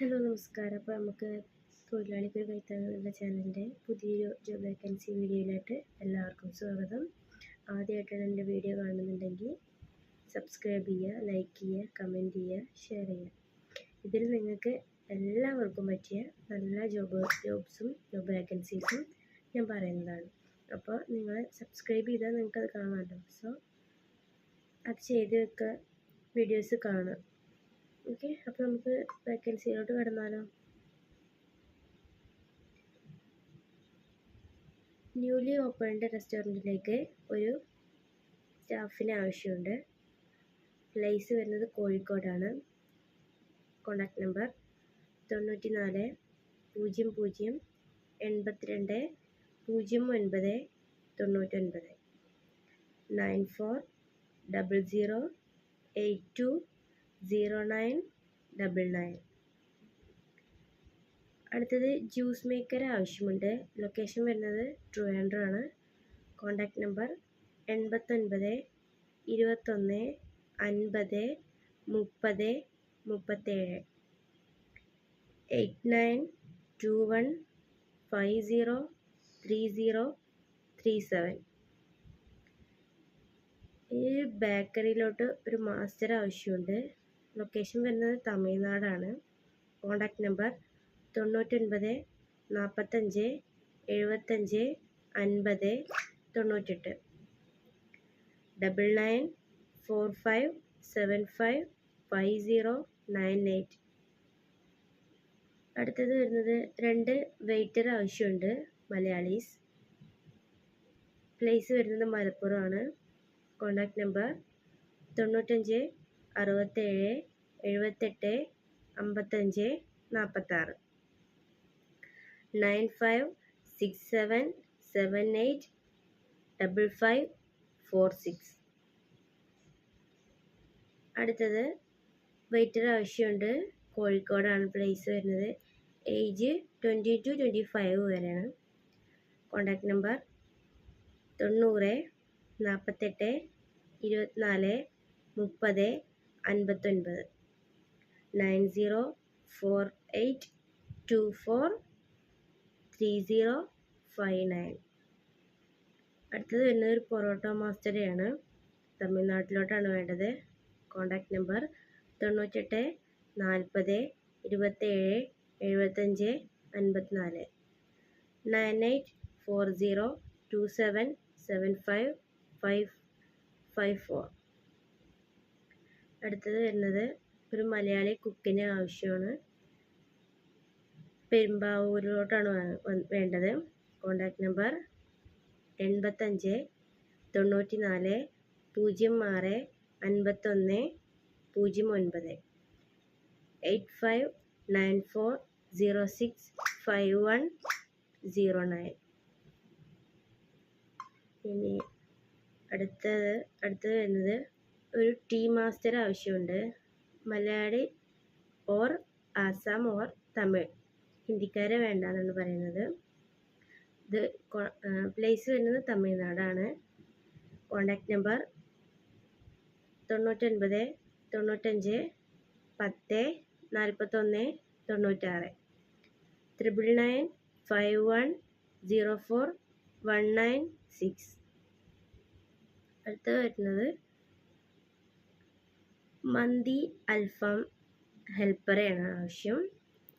Hello നമസ്കാരം. അപ്പോൾ നമുക്ക് തൊഴിലാളിക്കൊരു കൈത്താങ്ങ് എന്ന ചാനലിന്റെ പുതിയൊരു ജോബ് വേക്കൻസി വീഡിയോയിലായിട്ട് എല്ലാവർക്കും സ്വാഗതം. ആദ്യമായിട്ടാണ് എന്റെ വീഡിയോ കാണുന്നുണ്ടെങ്കിൽ സബ്സ്ക്രൈബ് ചെയ്യുക ലൈക്ക് ചെയ്യുക കമന്റ് ചെയ്യുക ഷെയർ ചെയ്യുക. ഇതിൽ നിങ്ങൾക്ക് എല്ലാവർക്കും പറ്റിയ നല്ല ജോബ് ജോബ്സും ജോബ് വേക്കൻസീസും ഞാൻ പറയുന്നതാണ്. അപ്പോൾ നിങ്ങൾ സബ്സ്ക്രൈബ് ചെയ്താൽ നിങ്ങൾക്കത് കാണാമല്ലോ. സോ അത് ചെയ്ത് വെക്കുക. വീഡിയോസ് കാണാം ഓക്കെ അപ്പോൾ നമുക്ക് വേക്കൻസിയിലോട്ട് കടന്നാലോ? ന്യൂലി ഓപ്പൺഡ് റെസ്റ്റോറന്റിലേക്ക് ഒരു സ്റ്റാഫിനെ ആവശ്യമുണ്ട്. പ്ലേസ് വരുന്നത് കോഴിക്കോടാണ്. കോണ്ടാക്ട് നമ്പർ തൊണ്ണൂറ്റി നാല് പൂജ്യം പൂജ്യം എൺപത്തിരണ്ട് പൂജ്യം ഒൻപത് തൊണ്ണൂറ്റൊൻപത്. Nine four double zero eight two zero nine double nine അടുത്തത് ജ്യൂസ് മേക്കർ ആവശ്യമുണ്ട്. ലൊക്കേഷൻ വരുന്നത് ട്രിവാൻഡ്രം ആണ്. കോൺടാക്റ്റ് നമ്പർ എൺപത്തൊൻപത് ഇരുപത്തൊന്ന് അൻപത് മുപ്പത് മുപ്പത്തേഴ്. Eight nine two one five zero three zero three seven. ഈ ബേക്കറിയിലോട്ട് ഒരു മാസ്റ്റർ ആവശ്യമുണ്ട്. ലൊക്കേഷൻ വരുന്നത് തമിഴ്നാടാണ്. കോണ്ടാക്ട് നമ്പർ തൊണ്ണൂറ്റൊൻപത് നാൽപ്പത്തഞ്ച് എഴുപത്തഞ്ച് അൻപത് തൊണ്ണൂറ്റെട്ട്. Double nine four five seven five five zero nine eight അടുത്തത് വരുന്നത് രണ്ട് വെയിറ്റർ ആവശ്യമുണ്ട് മലയാളീസ്. പ്ലേസ് വരുന്നത് മലപ്പുറമാണ്. കോണ്ടാക്ട് നമ്പർ തൊണ്ണൂറ്റഞ്ച് അറുപത്തേഴ് എഴുപത്തെട്ട് അമ്പത്തഞ്ച് നാൽപ്പത്താറ് nine five six seven seven eight double five four six. അടുത്തത് വെയിറ്റർ ആവശ്യമുണ്ട്. കോഴിക്കോടാണ് പ്ലേസ് വരുന്നത്. Age twenty two twenty five വരെയാണ്. കോണ്ടാക്ട് നമ്പർ തൊണ്ണൂറ് നാൽപ്പത്തെട്ട് ഇരുപത്തിനാല് മുപ്പത് അൻപത്തൊൻപത്. Nine zero four eight two four three zero five nine അടുത്തത് വരുന്നത് ഒരു പൊറോട്ട മാസ്റ്ററെയാണ് തമിഴ്നാട്ടിലോട്ടാണ് വേണ്ടത്. കോണ്ടാക്ട് നമ്പർ തൊണ്ണൂറ്റെട്ട് നാൽപ്പത് ഇരുപത്തേഴ് എഴുപത്തഞ്ച് അൻപത്തിനാല്. Nine eight four zero two seven seven five five five four അടുത്തത് വരുന്നത് ഒരു മലയാളി കുക്കിന് ആവശ്യമാണ്. പെരുമ്പാവൂരിലോട്ടാണ് വേണ്ടത്. കോണ്ടാക്ട് നമ്പർ എൺപത്തഞ്ച് തൊണ്ണൂറ്റി നാല് പൂജ്യം ആറ് അൻപത്തൊന്ന് പൂജ്യം ഒൻപത്. Eight five nine four zero six five one zero nine. ഇനി അടുത്തത് അടുത്തത് വരുന്നത് ഒരു ടീ മാസ്റ്റർ ആവശ്യമുണ്ട്. Malayali or Assam or Tamil. ഹിന്ദിക്കാരെ വേണ്ട എന്നാണ് പറയുന്നത്. ഇത് പ്ലേസ് വരുന്നത് തമിഴ്നാടാണ്. കോണ്ടാക്ട് നമ്പർ തൊണ്ണൂറ്റൊൻപത് തൊണ്ണൂറ്റഞ്ച് പത്ത് നാൽപ്പത്തൊന്ന് തൊണ്ണൂറ്റാറ്. Triple nine five one zero four one nine six അടുത്ത് വരുന്നത് മന്തി അൽഫാം ഹെൽപ്പറെയാണ് ആവശ്യം.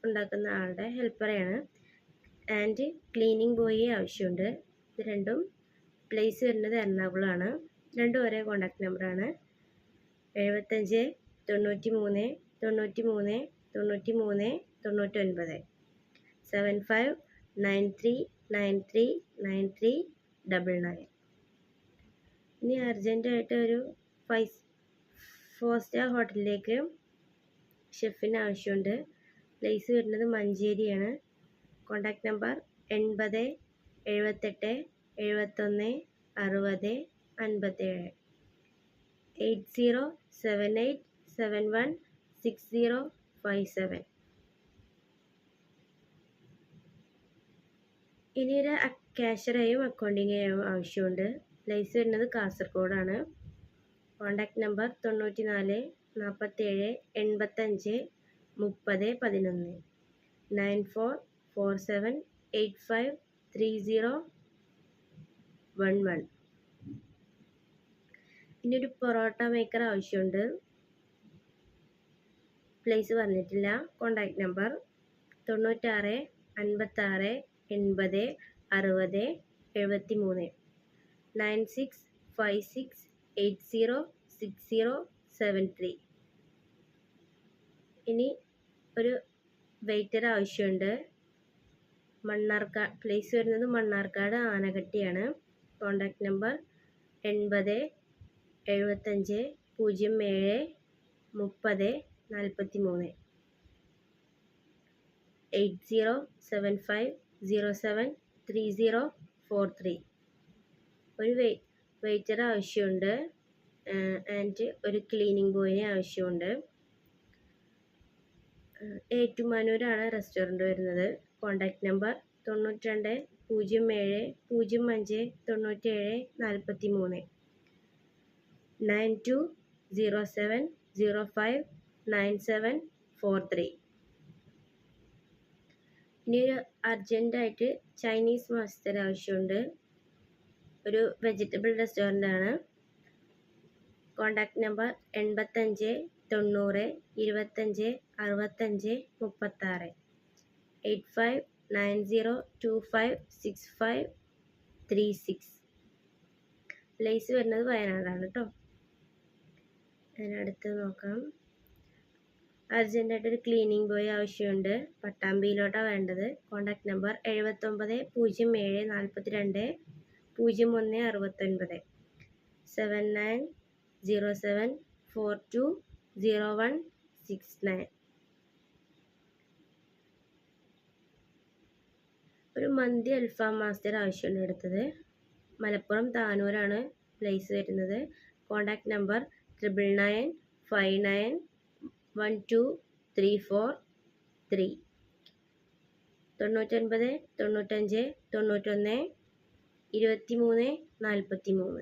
ഉണ്ടാക്കുന്ന ആളുടെ ഹെൽപ്പറെയാണ്. ആൻഡ് ക്ലീനിങ് ബോയിയെ ആവശ്യമുണ്ട്. ഇത് രണ്ടും പ്ലേസ് വരുന്നത് എറണാകുളമാണ് രണ്ടും ഒരേ കോണ്ടാക്ട് നമ്പറാണ് എഴുപത്തഞ്ച് തൊണ്ണൂറ്റി മൂന്ന് തൊണ്ണൂറ്റി മൂന്ന് തൊണ്ണൂറ്റി മൂന്ന് തൊണ്ണൂറ്റൊൻപത്. Seven five nine three nine three nine three double nine ഇനി അർജന്റായിട്ട് ഒരു ഫൈവ് ഫോർ സ്റ്റാർ ഹോട്ടലിലേക്ക് ഷെഫിന് ആവശ്യമുണ്ട്. പ്ലേസ് വരുന്നത് മഞ്ചേരിയാണ്. കോണ്ടാക്ട് നമ്പർ എൺപത് എഴുപത്തെട്ട് എഴുപത്തൊന്ന് അറുപത് അൻപത്തേഴ്. Eight zero seven eight seven one six zero five seven ഇനി ഒരു ക്യാഷറേയും അക്കൗണ്ടിങ്ങേയും ആവശ്യമുണ്ട്. പ്ലേസ് വരുന്നത് കാസർഗോഡാണ്. കോണ്ടാക്ട് നമ്പർ തൊണ്ണൂറ്റി നാല് നാൽപ്പത്തേഴ് എൺപത്തഞ്ച് മുപ്പത് പതിനൊന്ന്. Nine four four seven eight five three zero one one. ഇനി ഒരു പൊറോട്ട മേക്കർ ആവശ്യമുണ്ട്. പ്ലേസ് പറഞ്ഞിട്ടില്ല. കോണ്ടാക്ട് നമ്പർ തൊണ്ണൂറ്റാറ് അൻപത്താറ് എൺപത് അറുപത് എഴുപത്തി മൂന്ന് nine six five six eight zero six zero seven three. ഇനി ഒരു വെയിറ്റർ ആവശ്യമുണ്ട്. മണ്ണാർക്കാട് പ്ലേസ് വരുന്നത് മണ്ണാർക്കാട് ആനകട്ടിയാണ് കോണ്ടാക്ട് നമ്പർ എൺപത് എഴുപത്തഞ്ച് പൂജ്യം ഏഴ് മുപ്പത് നാൽപ്പത്തി മൂന്ന് eight zero seven five zero seven three zero four three. ഒരു വെയ് വെയിറ്റർ ആവശ്യമുണ്ട്. ആൻഡ് ഒരു ക്ലീനിങ് ബോയിനെ ആവശ്യമുണ്ട്. ഏറ്റുമാനൂരാണ് റെസ്റ്റോറന്റ് വരുന്നത്. കോണ്ടാക്ട് നമ്പർ തൊണ്ണൂറ്റി രണ്ട് പൂജ്യം ഏഴ് പൂജ്യം അഞ്ച് തൊണ്ണൂറ്റേഴ് നാൽപ്പത്തി മൂന്ന് nine two zero seven zero five nine seven four three. ഇനി ഒരു അർജന്റായിട്ട് ചൈനീസ് മാസ്റ്റർ ആവശ്യമുണ്ട്. ഒരു വെജിറ്റബിൾ റെസ്റ്റോറന്റാണ് കോണ്ടാക്ട് നമ്പർ എൺപത്തഞ്ച് തൊണ്ണൂറ് ഇരുപത്തഞ്ച് അറുപത്തഞ്ച് മുപ്പത്താറ്. Eight five nine zero two five six five three six place വരുന്നത് വയനാടാണ് കേട്ടോ അതിനടുത്ത് നോക്കാം. അർജന്റായിട്ട് ഒരു ക്ലീനിങ് ബോയ് ആവശ്യമുണ്ട്. പട്ടാമ്പിയിലോട്ടാണ് വേണ്ടത്. കോണ്ടാക്ട് നമ്പർ എഴുപത്തൊമ്പത് പൂജ്യം ഏഴ് നാൽപ്പത്തി രണ്ട് പൂജ്യം ഒന്ന് അറുപത്തൊൻപത്. Seven nine zero seven four two zero one six nine ഒരു മന്തി അൽഫാം മാസ്റ്റർ ആവശ്യമുണ്ട് എടുത്തത്. മലപ്പുറം താനൂരാണ് പ്ലേസ് വരുന്നത്. Contact number triple nine five nine one two three four three തൊണ്ണൂറ്റൊൻപത് തൊണ്ണൂറ്റഞ്ച് തൊണ്ണൂറ്റൊന്ന് ഇരുപത്തി മൂന്ന് നാൽപ്പത്തി മൂന്ന്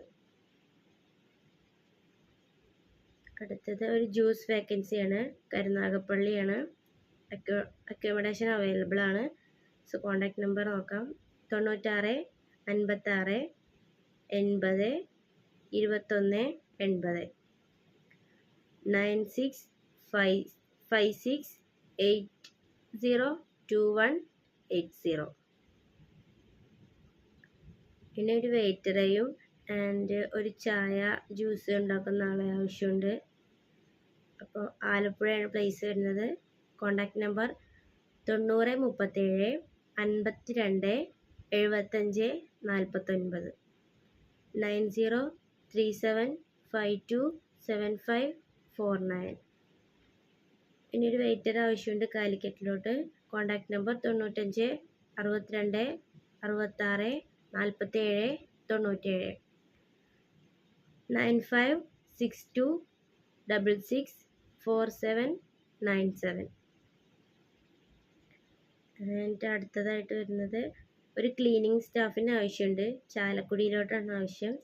അടുത്തത് ഒരു ജ്യൂസ് വേക്കൻസിയാണ് കരുനാഗപ്പള്ളിയാണ്. അക്കോമഡേഷൻ അവൈലബിൾ ആണ്. സോ കോൺടാക്ട് നമ്പർ നോക്കാം. തൊണ്ണൂറ്റാറ് അൻപത്താറ് എൺപത് ഇരുപത്തൊന്ന് എൺപത്. Nine six five five six eight zero two one eight zero. പിന്നെ ഒരു വെയിറ്ററേയും ആൻഡ് ഒരു ചായ ജ്യൂസ് ഉണ്ടാക്കുന്ന ആളെ ആവശ്യമുണ്ട്. അപ്പോൾ ആലപ്പുഴയാണ് പ്ലേസ് വരുന്നത്. കോണ്ടാക്ട് നമ്പർ തൊണ്ണൂറ് മുപ്പത്തേഴ് അൻപത്തി രണ്ട് എഴുപത്തഞ്ച് നാൽപ്പത്തൊൻപത് nine zero three seven five two seven five four nine ഇനി ഒരു വെയിറ്റർ ആവശ്യമുണ്ട് കാലിക്കറ്റിലോട്ട്. കോണ്ടാക്ട് നമ്പർ തൊണ്ണൂറ്റഞ്ച് അറുപത്തിരണ്ട് അറുപത്താറ് നാൽപ്പത്തേഴ് തൊണ്ണൂറ്റേഴ്. Nine five six two double six four seven nine seven. എന്നിട്ട് അടുത്തതായിട്ട് വരുന്നത് ഒരു ക്ലീനിങ് സ്റ്റാഫിന് ആവശ്യമുണ്ട്. ചാലക്കുടിയിലോട്ടാണ് ആവശ്യം.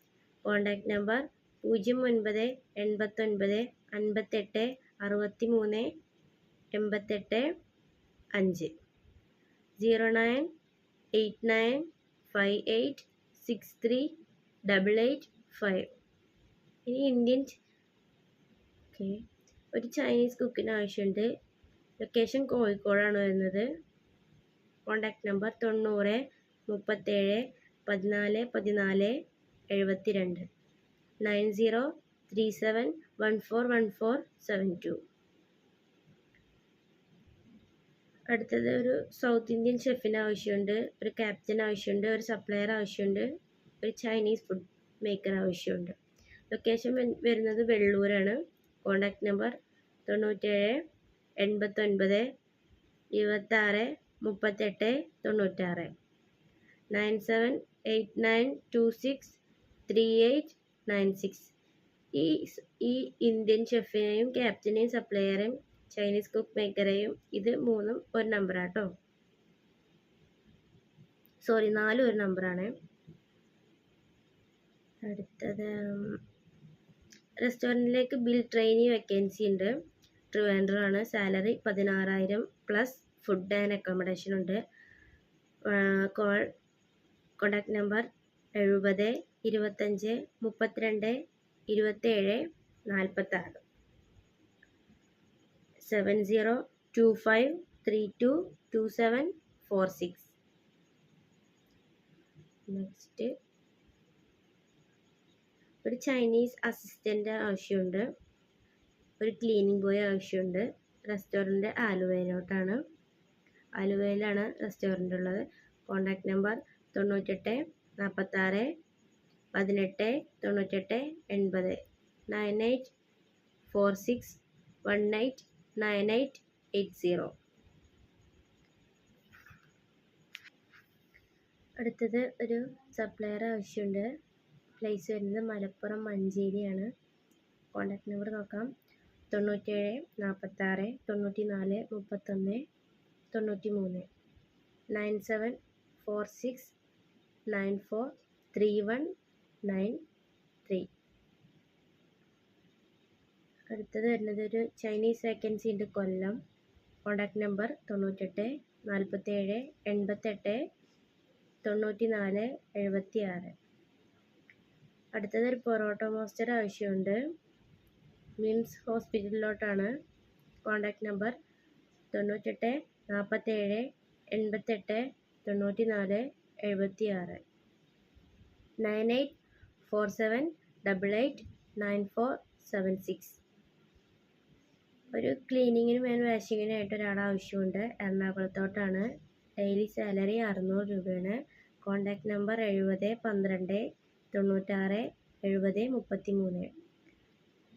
കോണ്ടാക്ട് നമ്പർ പൂജ്യം ഒൻപത് എൺപത്തൊൻപത് അൻപത്തെട്ട് അറുപത്തി മൂന്ന് എൺപത്തെട്ട് അഞ്ച്. Zero nine eight nine five eight six three double eight five ഇനി ഇന്ത്യൻ ഓക്കെ ഒരു ചൈനീസ് കുക്കിന് ആവശ്യമുണ്ട്. ലൊക്കേഷൻ കോഴിക്കോടാണ് വരുന്നത്. കോണ്ടാക്ട് നമ്പർ തൊണ്ണൂറ് മുപ്പത്തേഴ് പതിനാല് പതിനാല് എഴുപത്തി രണ്ട് nine zero three seven one four one four seven two അടുത്തത് ഒരു സൗത്ത് ഇന്ത്യൻ ഷെഫിന് ആവശ്യമുണ്ട് ഒരു ക്യാപ്റ്റൻ ആവശ്യമുണ്ട് ഒരു സപ്ലയർ ആവശ്യമുണ്ട് ഒരു ചൈനീസ് ഫുഡ് മേക്കർ ആവശ്യമുണ്ട്. ലൊക്കേഷൻ വരുന്നത് വെള്ളൂരാണ്. കോണ്ടാക്ട് നമ്പർ തൊണ്ണൂറ്റേഴ് എൺപത്തൊൻപത് ഇരുപത്താറ് മുപ്പത്തെട്ട് തൊണ്ണൂറ്റാറ്. Nine seven eight nine two six three eight nine six ഈ ഈ ഇന്ത്യൻ ഷെഫിനെയും ക്യാപ്റ്റനെയും സപ്ലയറേയും ചൈനീസ് കുക്ക് മേക്കറേയും ഇത് മൂന്നും ഒരു നമ്പറാട്ടോ സോറി നാലും ഒരു നമ്പറാണ് അടുത്തത് റെസ്റ്റോറന്റിലേക്ക് ബിൽ ട്രെയിനി വെക്കൻസി ഉണ്ട്. ട്രിവാൻഡ്രമാണ് സാലറി പതിനാറായിരം പ്ലസ് ഫുഡ് ആൻഡ് അക്കോമഡേഷൻ ഉണ്ട്. കോൾ കോണ്ടാക്ട് നമ്പർ എഴുപത് ഇരുപത്തഞ്ച് മുപ്പത്തിരണ്ട് ഇരുപത്തേഴ് നാൽപ്പത്താറ് seven zero two five three two two seven four six next ഒരു ചൈനീസ് അസിസ്റ്റന്റ് ആവശ്യമുണ്ട്. ഒരു ക്ലീനിങ് ബോയ് ആവശ്യമുണ്ട്. റെസ്റ്റോറന്റ് ആലുവയിലോട്ടാണ്. ആലുവയിലാണ് റെസ്റ്റോറന്റ് ഉള്ളത്. കോൺടാക്റ്റ് നമ്പർ തൊണ്ണൂറ്റെട്ട് നാൽപ്പത്താറ് പതിനെട്ട് തൊണ്ണൂറ്റെട്ട് എൺപത്. Nine eight four six one eight nine eight eight zero. അടുത്തത് ഒരു സപ്ലയർ ആവശ്യമുണ്ട്. പ്ലേസ് വരുന്നത് മലപ്പുറം മഞ്ചേരിയാണ്. കോണ്ടാക്ട് നമ്പർ നോക്കാം. തൊണ്ണൂറ്റേഴ് നാൽപ്പത്താറ് തൊണ്ണൂറ്റി നാല് മുപ്പത്തൊന്ന് തൊണ്ണൂറ്റി മൂന്ന് nine seven four six nine four three one nine three. അടുത്തത് വരുന്നത് ഒരു ചൈനീസ് വേക്കൻസി ഉണ്ട് കൊല്ലം. കോണ്ടാക്ട് നമ്പർ തൊണ്ണൂറ്റെട്ട് നാൽപ്പത്തേഴ് എൺപത്തെട്ട് തൊണ്ണൂറ്റി നാല് എഴുപത്തി ആറ് അടുത്തത് ഒരു പൊറോട്ട മോസ്റ്റർ ആവശ്യമുണ്ട്. മിംസ് ഹോസ്പിറ്റലിലോട്ടാണ്. കോണ്ടാക്ട് നമ്പർ തൊണ്ണൂറ്റെട്ട് നാൽപ്പത്തേഴ് എൺപത്തെട്ട് തൊണ്ണൂറ്റി നാല് എഴുപത്തി ആറ് nine eight four seven double eight nine four seven six. ഒരു ക്ലീനിങ്ങിനും ആൻഡ് വാഷിങ്ങിനായിട്ട് ഒരാളെ ആവശ്യമുണ്ട്. എറണാകുളത്തോട്ടാണ്. ഡെയിലി സാലറി അറുന്നൂറ് രൂപയാണ്. കോണ്ടാക്ട് നമ്പർ എഴുപത് പന്ത്രണ്ട് തൊണ്ണൂറ്റാറ് എഴുപത് മുപ്പത്തി മൂന്ന്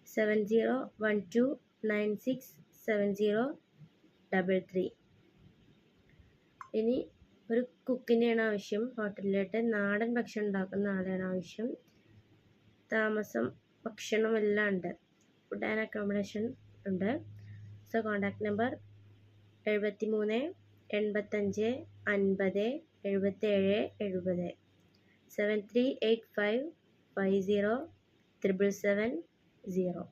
seven zero one two nine six seven zero double three ഇനി ഒരു കുക്കിനെയാണ് ആവശ്യം. ഹോട്ടലിലോട്ട് നാടൻ ഭക്ഷണം ഉണ്ടാക്കുന്ന ആളെയാണ് ആവശ്യം. താമസം ഭക്ഷണം എല്ലാം ഉണ്ട്. ഫുഡ് ആൻഡ് അക്കോമഡേഷൻ ഉണ്ട്. സോ കോൺടാക്റ്റ് നമ്പർ എഴുപത്തി മൂന്ന് എൺപത്തഞ്ച് അൻപത് എഴുപത്തേഴ് എഴുപത്. Seven three eight five five zero triple seven zero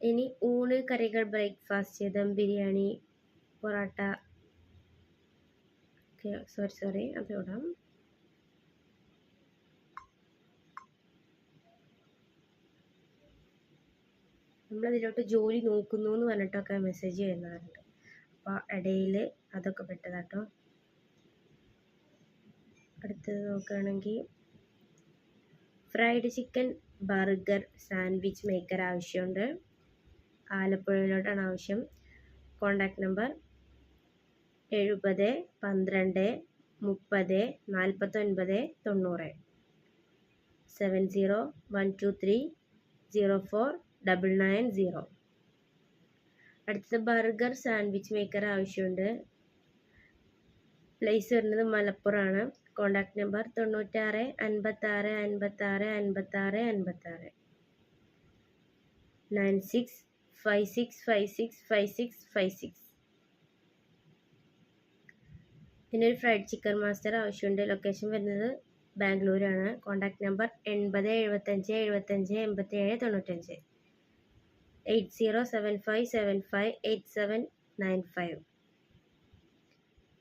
ഇനി ഊണ് കറികൾ breakfast dum biryani parotta. Sorry sorry അത് നമ്മളതിലോട്ട് ജോലി നോക്കുന്നു എന്ന് പറഞ്ഞിട്ടൊക്കെ മെസ്സേജ് ചെയ്യുന്നവരുണ്ട് അപ്പോൾ ഇടയിൽ അതൊക്കെ പെട്ടതാട്ടോ. അടുത്തത് നോക്കുകയാണെങ്കിൽ fried chicken burger sandwich maker ആവശ്യമുണ്ട്. ആലപ്പുഴയിലോട്ടാണ് ആവശ്യം. കോണ്ടാക്ട് നമ്പർ എഴുപത് പന്ത്രണ്ട് മുപ്പത് നാൽപ്പത്തൊൻപത് തൊണ്ണൂറ്. Seven zero one two three zero four double nine zero അടുത്തത് ബർഗർ സാൻഡ്വിച്ച് മേക്കർ ആവശ്യമുണ്ട്. പ്ലേസ് വരുന്നത് മലപ്പുറമാണ്. കോണ്ടാക്ട് നമ്പർ തൊണ്ണൂറ്റാറ് അൻപത്താറ് അൻപത്താറ് അൻപത്താറ് അൻപത്താറ്. Nine six five six five six five six five six പിന്നെ ഒരു ഫ്രൈഡ് ചിക്കൻ മാസ്റ്റർ ആവശ്യമുണ്ട്. ലൊക്കേഷൻ വരുന്നത് ബാംഗ്ലൂരാണ്. കോണ്ടാക്ട് നമ്പർ എൺപത് എഴുപത്തഞ്ച് എഴുപത്തഞ്ച് എൺപത്തേഴ് തൊണ്ണൂറ്റഞ്ച്. Eight zero seven five seven five eight seven nine five.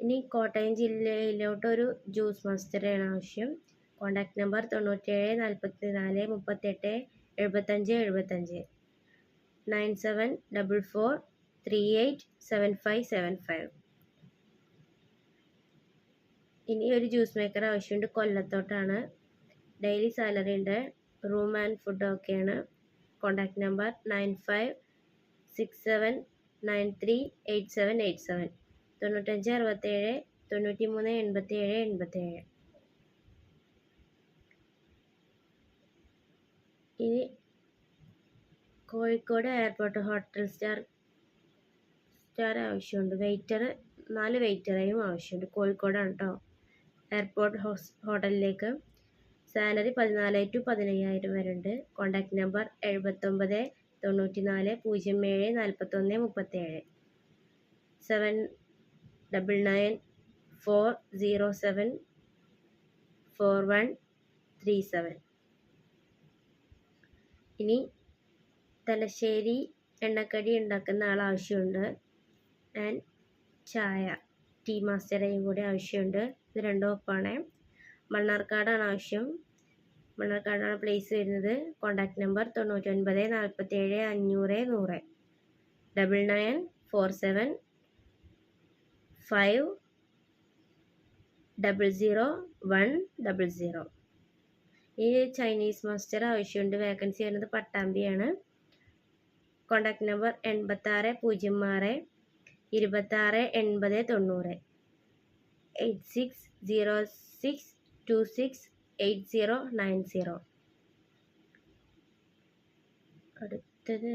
ഇനി കോട്ടയം ജില്ലയിലോട്ടൊരു ജ്യൂസ് മാസ്റ്ററാണ് ആവശ്യം. കോണ്ടാക്ട് നമ്പർ തൊണ്ണൂറ്റേഴ് നാൽപ്പത്തി നാല് മുപ്പത്തെട്ട് എഴുപത്തഞ്ച് എഴുപത്തഞ്ച്. Nine seven double four three eight seven five seven five. ഇനി ഒരു ജ്യൂസ് മേക്കർ ആവശ്യമുണ്ട്. കൊല്ലത്തോട്ടാണ്. ഡെയിലി സാലറി ഉണ്ട്. റൂം ആൻഡ് ഫുഡ് ഒക്കെയാണ് contact number nine five six seven nine three eight seven eight seven തൊണ്ണൂറ്റഞ്ച് അറുപത്തേഴ് തൊണ്ണൂറ്റി മൂന്ന് എൺപത്തേഴ് എൺപത്തേഴ്. ഇനി Kozhikode airport hotel star star ആവശ്യമുണ്ട്. വെയിറ്റർ നാല് വെയിറ്ററേയും ആവശ്യമുണ്ട്. കോഴിക്കോടാണ് കേട്ടോ എയർപോർട്ട് ഹോസ് ഹോട്ടലിലേക്ക് സാലറി പതിനാല് ടു പതിനയ്യായിരം വരെ ഉണ്ട് കോണ്ടാക്ട് നമ്പർ എഴുപത്തൊമ്പത് തൊണ്ണൂറ്റി നാല് പൂജ്യം ഏഴ് നാൽപ്പത്തൊന്ന് മുപ്പത്തേഴ്. Seven double nine four zero seven four one three seven ഇനി തലശ്ശേരി എണ്ണക്കടി ഉണ്ടാക്കുന്ന ആൾ ആവശ്യമുണ്ട്. ആൻഡ് ചായ ടീ മാസ്റ്ററേയും കൂടി ആവശ്യമുണ്ട്. ഇത് രണ്ടും ഒപ്പാണ്. മണ്ണാർക്കാടാണ് ആവശ്യം. മണ്ണാർക്കാടാണ് പ്ലേസ് വരുന്നത്. കോൺടാക്ട് നമ്പർ തൊണ്ണൂറ്റൊൻപത് നാൽപ്പത്തേഴ് അഞ്ഞൂറ് നൂറ്. Double nine four seven five double zero one double zero ഈ ചൈനീസ് മാസ്റ്റർ ആവശ്യമുണ്ട്. വേക്കൻസി വരുന്നത് പട്ടാമ്പിയാണ്. കോണ്ടാക്ട് നമ്പർ എൺപത്താറ് പൂജ്യം ആറ് ഇരുപത്താറ് എൺപത് തൊണ്ണൂറ്. Eight six zero six two six eight zero nine zero അടുത്തത്.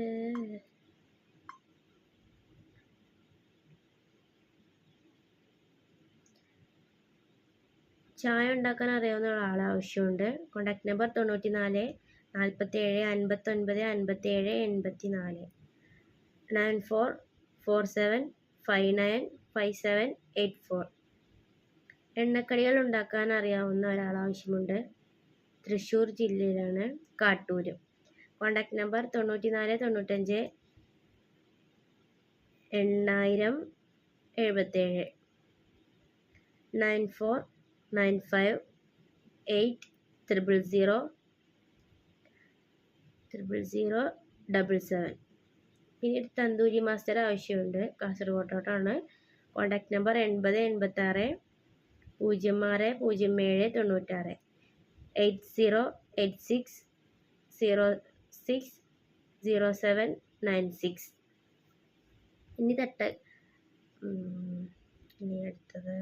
ചായ ഉണ്ടാക്കാൻ അറിയാവുന്ന ഒരാളെ ആവശ്യമുണ്ട്. കോണ്ടാക്ട് നമ്പർ തൊണ്ണൂറ്റി നാല് നാൽപ്പത്തേഴ് അൻപത്തൊൻപത് അൻപത്തേഴ് എൺപത്തി നാല് nine four four seven five nine five seven eight four എണ്ണക്കടികൾ ഉണ്ടാക്കാൻ അറിയാവുന്ന ഒരാൾ ആവശ്യമുണ്ട്. തൃശ്ശൂർ ജില്ലയിലാണ് കാട്ടൂർ കോണ്ടാക്ട് നമ്പർ തൊണ്ണൂറ്റി നാല് തൊണ്ണൂറ്റഞ്ച് എണ്ണായിരം എഴുപത്തേഴ്. Nine four nine five eight triple zero triple zero double seven. പിന്നീട് തന്തൂരി മാസ്റ്റർ ആവശ്യമുണ്ട്. കാസർഗോട്ടോട്ടാണ്. കോണ്ടാക്ട് നമ്പർ എൺപത് എൺപത്താറ് പൂജ്യം ആറ് പൂജ്യം ഏഴ് തൊണ്ണൂറ്റാറ്. Eight zero eight six zero six zero seven nine six. ഇനി തട്ട. ഇനി അടുത്തത്.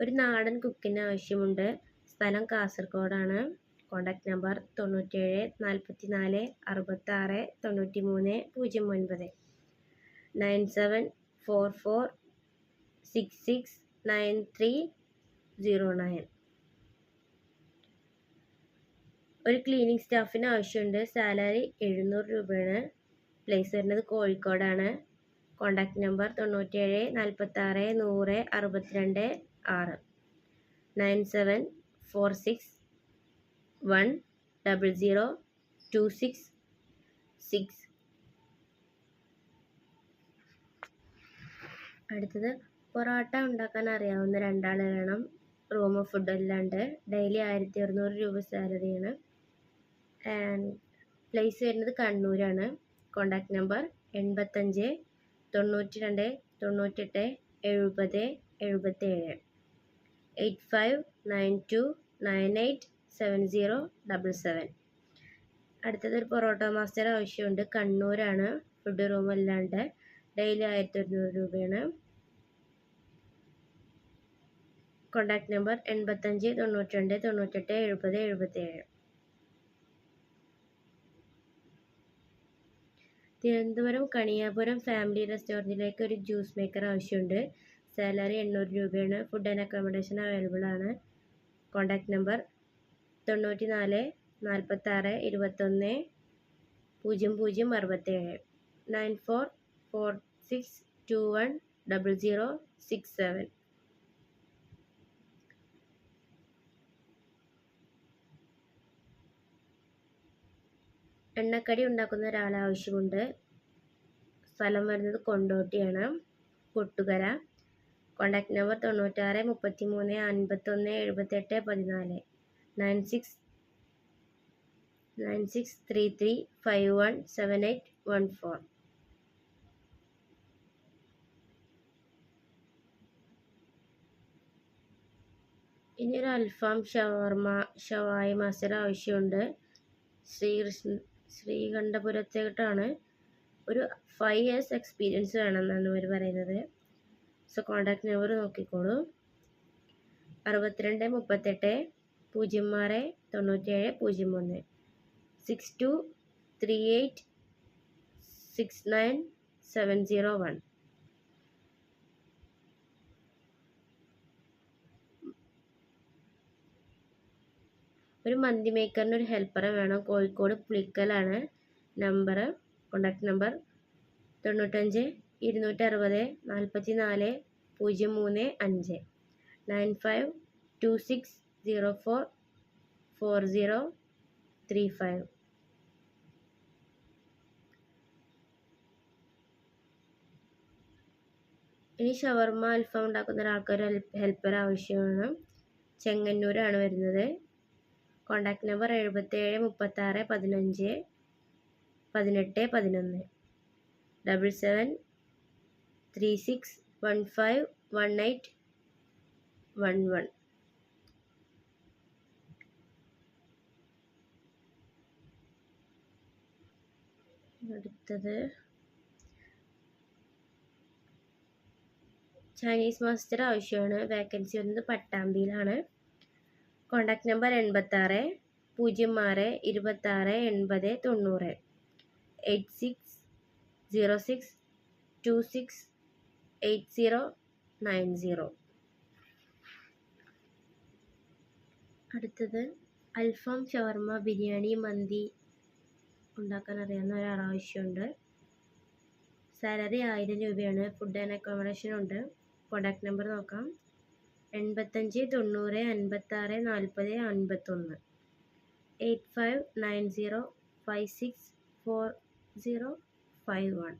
ഒരു നാടൻ കുക്കിന് ആവശ്യമുണ്ട്. സ്ഥലം കാസർഗോഡാണ്. കോണ്ടാക്ട് നമ്പർ തൊണ്ണൂറ്റേഴ് നാൽപ്പത്തി നാല് അറുപത്താറ് തൊണ്ണൂറ്റി മൂന്ന് പൂജ്യം ഒൻപത്. Nine seven four four six six nine three zero nine ഒരു ക്ലീനിങ് സ്റ്റാഫിന് ആവശ്യമുണ്ട് സാലറി എഴുന്നൂറ് രൂപയാണ്. പ്ലേസ് വരുന്നത് കോഴിക്കോടാണ്. കോൺടാക്റ്റ് നമ്പർ തൊണ്ണൂറ്റേഴ് നാൽപ്പത്താറ് നൂറ് അറുപത്തിരണ്ട് ആറ്. Nine seven four six one double zero two six six. അടുത്തത് പൊറോട്ട ഉണ്ടാക്കാൻ അറിയാവുന്ന രണ്ടാൾ വേണം. റൂം ഫുഡ് അല്ലാണ്ട് ഡെയിലി ആയിരത്തി അറുന്നൂറ് രൂപ സാലറിയാണ് ആൻഡ് പ്ലേസ് വരുന്നത് കണ്ണൂരാണ്. കോണ്ടാക്ട് നമ്പർ എൺപത്തഞ്ച് തൊണ്ണൂറ്റി രണ്ട് തൊണ്ണൂറ്റെട്ട് എഴുപത് എഴുപത്തേഴ്. Eight five nine two nine eight seven zero double seven അടുത്തത് ഒരു പൊറോട്ട മാസ്റ്റർ ആവശ്യമുണ്ട്. കണ്ണൂരാണ്. ഫുഡ് റൂം അല്ലാണ്ട്. ഡെയിലി ആയിരത്തി ഒരുന്നൂറ് രൂപയാണ്. കോണ്ടാക്ട് നമ്പർ എൺപത്തഞ്ച് തൊണ്ണൂറ്റി രണ്ട് തൊണ്ണൂറ്റെട്ട് എഴുപത് എഴുപത്തേഴ് തിരുവനന്തപുരം കണിയാപുരം ഫാമിലി റെസ്റ്റോറന്റിലേക്ക് ഒരു ജ്യൂസ് മേക്കർ ആവശ്യമുണ്ട്. സാലറി എണ്ണൂറ് രൂപയാണ്. ഫുഡ് ആൻഡ് അക്കോമഡേഷൻ അവൈലബിൾ ആണ്. കോണ്ടാക്ട് നമ്പർ തൊണ്ണൂറ്റി നാല് നാൽപ്പത്താറ് ഇരുപത്തൊന്ന് പൂജ്യം പൂജ്യം അറുപത്തേഴ്. Nine four four six two one double zero six seven. എണ്ണക്കടി ഉണ്ടാക്കുന്ന ഒരാൾ ആവശ്യമുണ്ട് സ്ഥലം വരുന്നത് കൊണ്ടോട്ടിയാണ്. കൊട്ടുകര. കോണ്ടാക്ട് നമ്പർ തൊണ്ണൂറ്റാറ് മുപ്പത്തി മൂന്ന് അൻപത്തൊന്ന് എഴുപത്തെട്ട് പതിനാല്. ഇനി ഒരു അൽഫാം ഷവർമ ഷവായ മസാല ആവശ്യമുണ്ട്. ശ്രീകൃഷ്ണ ശ്രീകണ്ഠപുരത്തേക്കിട്ടാണ് ഒരു ഫൈവ് ഇയേഴ്സ് എക്സ്പീരിയൻസ് വേണമെന്നാണ് ഇവർ പറയുന്നത്. സോ കോണ്ടാക്ട് നമ്പർ നോക്കിക്കോളൂ. അറുപത്തിരണ്ട് മുപ്പത്തെട്ട് പൂജ്യം ആറ് തൊണ്ണൂറ്റേഴ് പൂജ്യം ഒന്ന് six two three eight six nine seven zero one. ഒരു മന്തി മേക്കറിന് ഒരു ഹെൽപ്പറെ വേണം. കോഴിക്കോട് പുളിക്കലാണ് നമ്പർ. കോണ്ടാക്ട് നമ്പർ തൊണ്ണൂറ്റഞ്ച് ഇരുന്നൂറ്ററുപത് നാൽപ്പത്തി നാല് പൂജ്യം മൂന്ന് അഞ്ച്. Nine five two six zero four four zero three five. ഇനി ഷവർമ്മ അൽഫാം ഉണ്ടാക്കുന്ന ഒരാൾക്കൊരു ഹെൽപ്പർ ആവശ്യമാണ്. ചെങ്ങന്നൂരാണ് വരുന്നത്. കോണ്ടാക്ട് നമ്പർ എഴുപത്തേഴ് മുപ്പത്താറ് പതിനഞ്ച് പതിനെട്ട് പതിനൊന്ന്. Double seven three six one five one eight one one അടുത്തത് ചൈനീസ് മാസ്റ്റർ ആവശ്യമാണ്. വേക്കൻസി വരുന്നത് പട്ടാമ്പിയിലാണ്. കോണ്ടാക്ട് നമ്പർ എൺപത്താറ് പൂജ്യം ആറ് ഇരുപത്താറ് എൺപത് തൊണ്ണൂറ്. Eight six zero six two six eight zero nine zero. അടുത്തത് അൽഫാം ഷവർമ ബിരിയാണി മന്തി ഉണ്ടാക്കാൻ അറിയാവുന്ന ഒരാൾ ആവശ്യമുണ്ട് സാലറി ആയിരം രൂപയാണ്. ഫുഡ് ആൻഡ് അക്കോമഡേഷൻ ഉണ്ട്. കോണ്ടാക്ട് നമ്പർ നോക്കാം. എൺപത്തഞ്ച് തൊണ്ണൂറ് അൻപത്താറ് നാൽപ്പത് അൻപത്തൊന്ന്. Eight five nine zero five six four zero five one.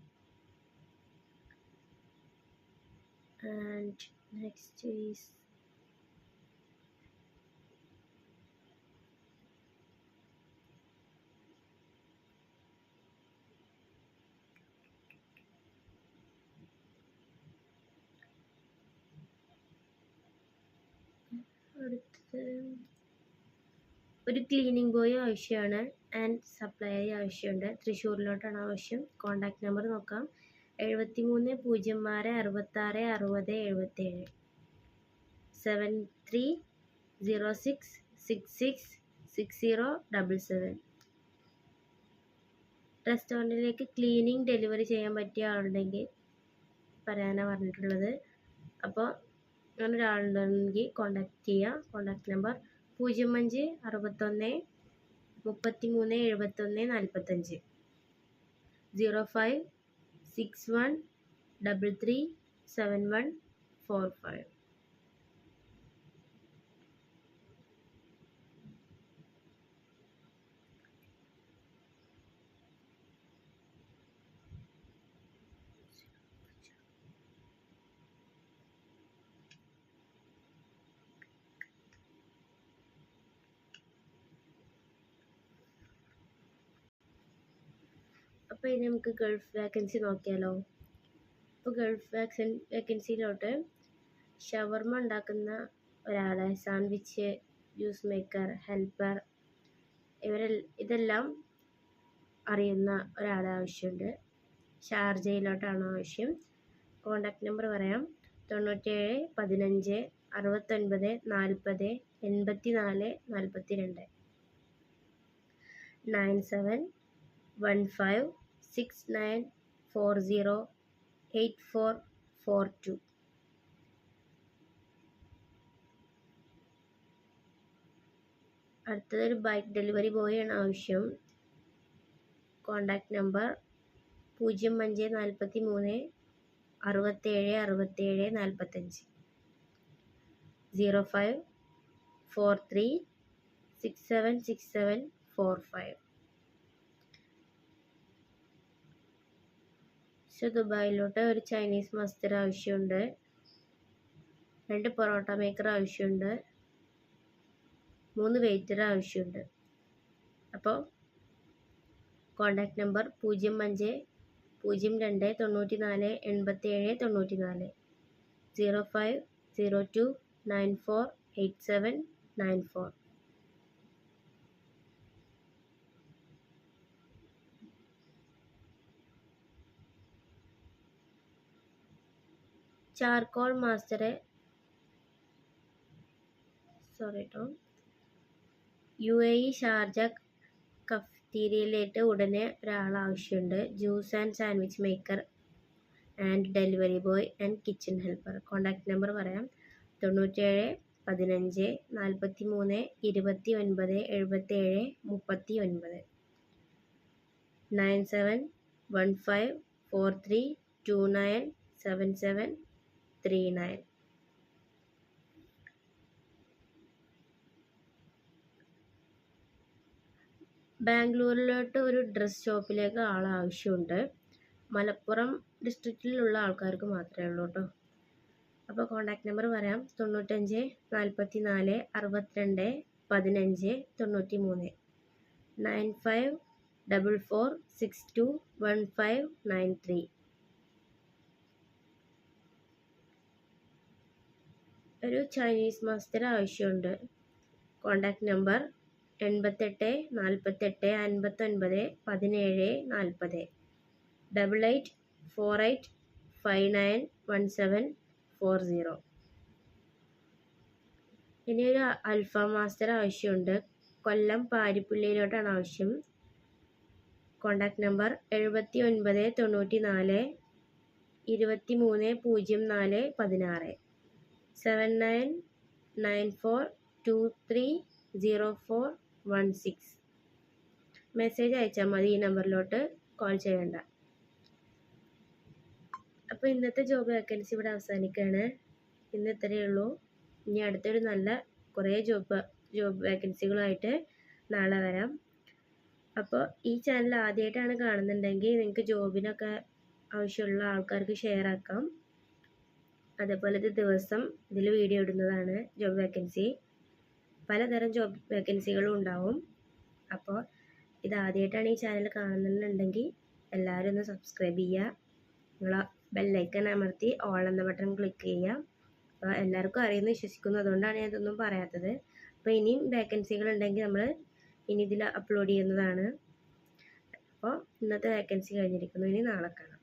And next is അടുത്തത് ഒരു ക്ലീനിങ് ബോയ് ആവശ്യമാണ്. ആൻഡ് സപ്ലൈ ആവശ്യമുണ്ട്. തൃശ്ശൂരിലോട്ടാണ് ആവശ്യം. കോണ്ടാക്ട് നമ്പർ നോക്കാം. എഴുപത്തി മൂന്ന് പൂജ്യം ആറ് അറുപത്താറ് അറുപത് എഴുപത്തേഴ്. Seven three zero six six six six zero double seven റെസ്റ്റോറന്റിലേക്ക് cleaning delivery ചെയ്യാൻ പറ്റിയ ആളുണ്ടെങ്കിൽ പറയാനാണ് പറഞ്ഞിട്ടുള്ളത്. അപ്പോൾ അങ്ങനെ ഒരാളുണ്ടെങ്കിൽ കോണ്ടാക്ട് ചെയ്യുക കോണ്ടാക്ട് നമ്പർ പൂജ്യം അഞ്ച് അറുപത്തൊന്ന് മുപ്പത്തി മൂന്ന് എഴുപത്തൊന്ന് നാൽപ്പത്തഞ്ച് zero five six one double three seven one four five അപ്പോൾ ഇനി നമുക്ക് ഗൾഫ് വേക്കൻസി നോക്കിയാലോ? അപ്പോൾ ഗൾഫ് വാക്സിൻ വേക്കൻസിയിലോട്ട് ഷവർമ ഉണ്ടാക്കുന്ന ഒരാളെ സാൻഡ്വിച്ച് ജ്യൂസ് മേക്കർ ഹെൽപ്പർ ഇവരെ ഇതെല്ലാം അറിയുന്ന ഒരാളെ ആവശ്യമുണ്ട്. ഷാർജയിലോട്ടാണ് ആവശ്യം. കോണ്ടാക്ട് നമ്പർ പറയാം. തൊണ്ണൂറ്റേഴ് പതിനഞ്ച് അറുപത്തൊൻപത് നാൽപ്പത് എൺപത്തി നാല് നാൽപ്പത്തി രണ്ട് nine seven one five six nine four zero eight four four two അടുത്തതൊരു ബൈക്ക് ഡെലിവറി ബോയ് ആണ് ആവശ്യം. കോണ്ടാക്ട് നമ്പർ പൂജ്യം അഞ്ച് നാൽപ്പത്തി മൂന്ന് അറുപത്തേഴ് അറുപത്തേഴ് നാൽപ്പത്തഞ്ച് zero five four three six seven six seven four five പക്ഷെ ദുബായിലോട്ട് ഒരു ചൈനീസ് മസ്തർ ആവശ്യമുണ്ട്. രണ്ട് പൊറോട്ട മേക്കർ ആവശ്യമുണ്ട്. മൂന്ന് വെയിറ്റർ ആവശ്യമുണ്ട്. അപ്പോൾ കോണ്ടാക്ട് നമ്പർ പൂജ്യം അഞ്ച് പൂജ്യം രണ്ട് തൊണ്ണൂറ്റി നാല് എൺപത്തി ഏഴ് തൊണ്ണൂറ്റി നാല് zero five zero two nine four eight seven nine four. Charcoal മാസ്റ്ററെ sorry കേട്ടോ യു എ ഇ ഷാർജ കഫ്തീരിയയിലേക്ക് ഉടനെ ഒരാൾ ആവശ്യമുണ്ട്. Juice and sandwich maker and delivery boy and kitchen helper. Contact number പറയാം. തൊണ്ണൂറ്റേഴ് പതിനഞ്ച് നാൽപ്പത്തി മൂന്ന് ഇരുപത്തി ഒൻപത് എഴുപത്തേഴ് മുപ്പത്തി ഒൻപത് nine seven one five four three two nine seven seven three nine. ബാംഗ്ലൂരിലോട്ട് ഒരു ഡ്രസ് ഷോപ്പിലേക്ക് ആൾ ആവശ്യമുണ്ട്. മലപ്പുറം ഡിസ്ട്രിക്റ്റിലുള്ള ആൾക്കാർക്ക് മാത്രമേ ഉള്ളൂ കേട്ടോ അപ്പോൾ കോൺടാക്റ്റ് നമ്പർ പറയാം. തൊണ്ണൂറ്റഞ്ച് നാൽപ്പത്തി നാല് അറുപത്തിരണ്ട് പതിനഞ്ച് തൊണ്ണൂറ്റി മൂന്ന് nine five double four six two one five nine three. ഒരു ചൈനീസ് മാസ്റ്റർ ആവശ്യമുണ്ട്. കോണ്ടാക്ട് നമ്പർ എൺപത്തെട്ട് നാൽപ്പത്തെട്ട് അൻപത്തൊൻപത് പതിനേഴ് നാൽപ്പത് double eight four eight five nine one seven four zero ഇനി ഒരു അൽഫാം മാസ്റ്റർ ആവശ്യമുണ്ട്. കൊല്ലം പാരിപ്പുള്ളിയിലോട്ടാണ് ആവശ്യം. കോണ്ടാക്ട് നമ്പർ എഴുപത്തി ഒൻപത് തൊണ്ണൂറ്റി നാല് ഇരുപത്തി മൂന്ന് പൂജ്യം നാല് പതിനാറ്. Seven nine nine four two three zero four one six message അയച്ചാൽ മതി ഈ നമ്പറിലോട്ട് കോൾ ചെയ്യേണ്ട. അപ്പോൾ ഇന്നത്തെ ജോബ് വേക്കൻസി ഇവിടെ അവസാനിക്കുകയാണ് ഇന്ന് ഇത്രയേ ഉള്ളൂ. ഇനി അടുത്തൊരു നല്ല കുറേ ജോബ് ജോബ് വേക്കൻസികളുമായിട്ട് നാളെ വരാം. അപ്പോൾ ഈ ചാനൽ ആദ്യമായിട്ടാണ് കാണുന്നുണ്ടെങ്കിൽ നിങ്ങൾക്ക് ജോബിനൊക്കെ ആവശ്യമുള്ള ആൾക്കാർക്ക് ഷെയർ ആക്കാം. അതേപോലെ ഇത് ദിവസം ഇതിൽ വീഡിയോ ഇടുന്നതാണ് ജോബ് വേക്കൻസി പലതരം ജോബ് വേക്കൻസികളും ഉണ്ടാവും. അപ്പോൾ ഇത് ആദ്യമായിട്ടാണ് ഈ ചാനൽ കാണുന്നുണ്ടെങ്കിൽ എല്ലാവരും ഒന്ന് സബ്സ്ക്രൈബ് ചെയ്യുക. നിങ്ങൾ ബെല്ലൈക്കൺ അമർത്തി ഓൾ എന്ന ബട്ടൺ ക്ലിക്ക് ചെയ്യുക. അപ്പോൾ എല്ലാവർക്കും അറിയുമെന്ന് വിശ്വസിക്കുന്നു. അതുകൊണ്ടാണ് ഞാൻ ഇതൊന്നും പറയാത്തത്. അപ്പോൾ ഇനിയും വേക്കൻസികൾ ഉണ്ടെങ്കിൽ നമ്മൾ ഇനി ഇതിൽ അപ്ലോഡ് ചെയ്യുന്നതാണ്. അപ്പോൾ ഇന്നത്തെ വേക്കൻസി കഴിഞ്ഞിരിക്കുന്നു. ഇനി നാളെ കാണാം.